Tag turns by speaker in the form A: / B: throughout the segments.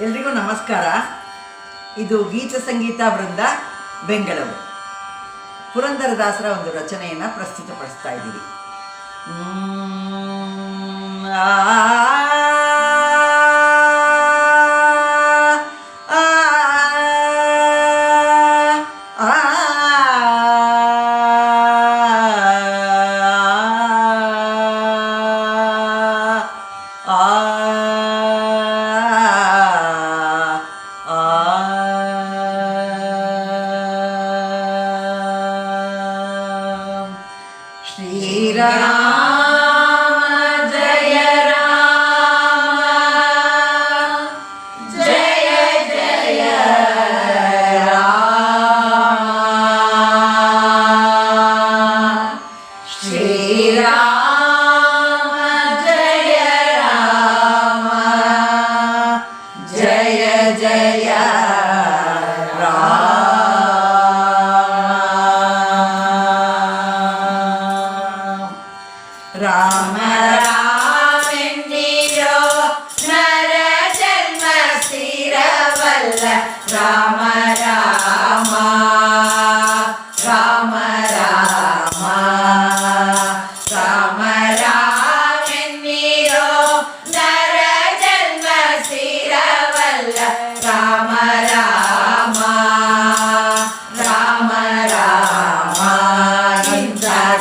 A: ಎಲ್ರಿಗೂ ನಮಸ್ಕಾರ. ಇದು ಗೀತ ಸಂಗೀತ ವೃಂದ ಬೆಂಗಳೂರು. ಪುರಂದರದಾಸರ ಒಂದು ರಚನೆಯನ್ನು ಪ್ರಸ್ತುತಪಡಿಸ್ತಾ ಇದ್ದೀವಿ.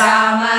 A: Sama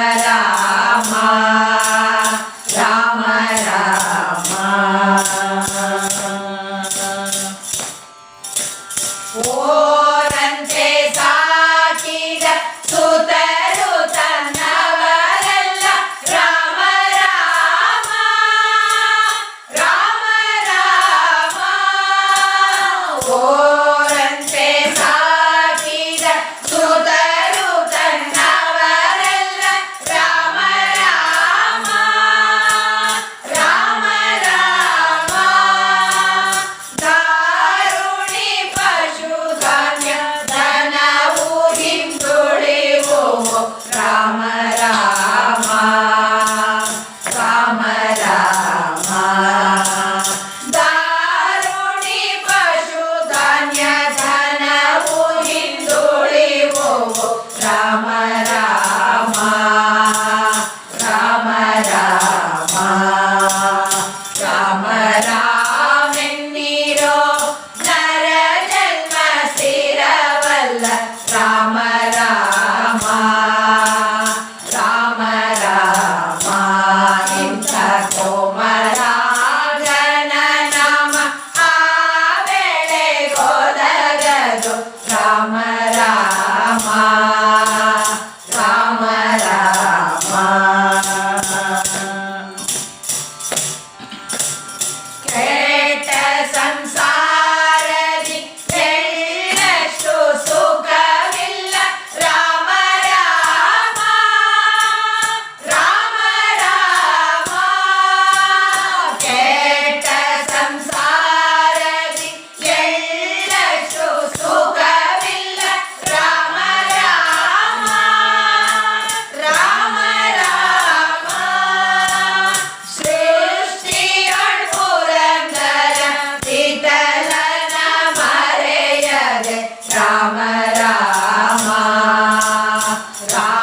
A: Ra